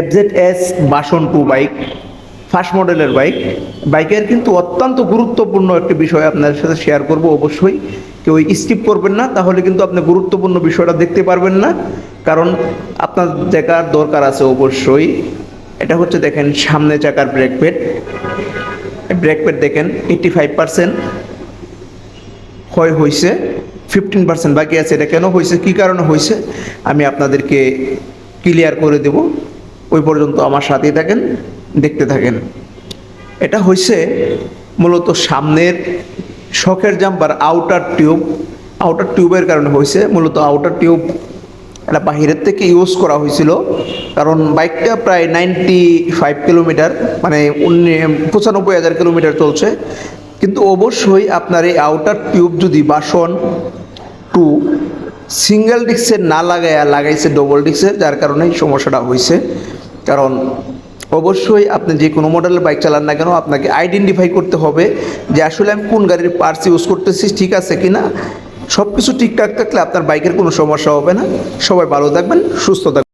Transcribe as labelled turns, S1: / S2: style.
S1: FZ S version two bike first মডেলের bike বাইকের কিন্তু অত্যন্ত গুরুত্বপূর্ণ একটি বিষয় আপনাদের সাথে শেয়ার করব অবশ্যই। কেউ স্কিপ করবেন না, তাহলে কিন্তু আপনি গুরুত্বপূর্ণ বিষয়টা দেখতে পারবেন না। কারণ আপনার দেখার দরকার আছে অবশ্যই। এটা হচ্ছে দেখেন সামনে চাকার ব্রেক প্যাড ব্রেক প্যাড দেখেন এইট্টি ফাইভ পার্সেন্ট ক্ষয় হয়েছে ফিফটিন পার্সেন্ট বাকি আছে। এটা কেন হয়েছে কী কারণে হয়েছে আমি আপনাদেরকে ক্লিয়ার করে দেব। ওই পর্যন্ত আমার সাথেই থাকেন, দেখতে থাকেন। এটা হয়েছে মূলত সামনের শখের জাম্পার আউটার টিউব আউটার টিউবের কারণে হয়েছে মূলত আউটার টিউব এটা বাহিরের থেকে ইউজ করা হয়েছিল কারণ বাইকটা প্রায় নাইনটি ফাইভ কিলোমিটার মানে পঁচানব্বই হাজার কিলোমিটার চলছে। কিন্তু অবশ্যই আপনার এই আউটার টিউব যদি বাসন টু সিঙ্গেল ডিস্কের না লাগাইয়া লাগাইছে ডবল ডিস্কের যার কারণে এই সমস্যাটা হয়েছে কারণ অবশ্যই আপনি যে কোনো মডেলের বাইক চালান না কেন, আপনাকে আইডেন্টিফাই করতে হবে যে আসলে আমি কোন গাড়ির পার্টস ইউজ করতেছি, ঠিক আছে কি না সব কিছু ঠিকঠাক থাকলে আপনার বাইকের কোনো সমস্যা হবে না। সবাই ভালো থাকবেন, সুস্থ থাকবেন।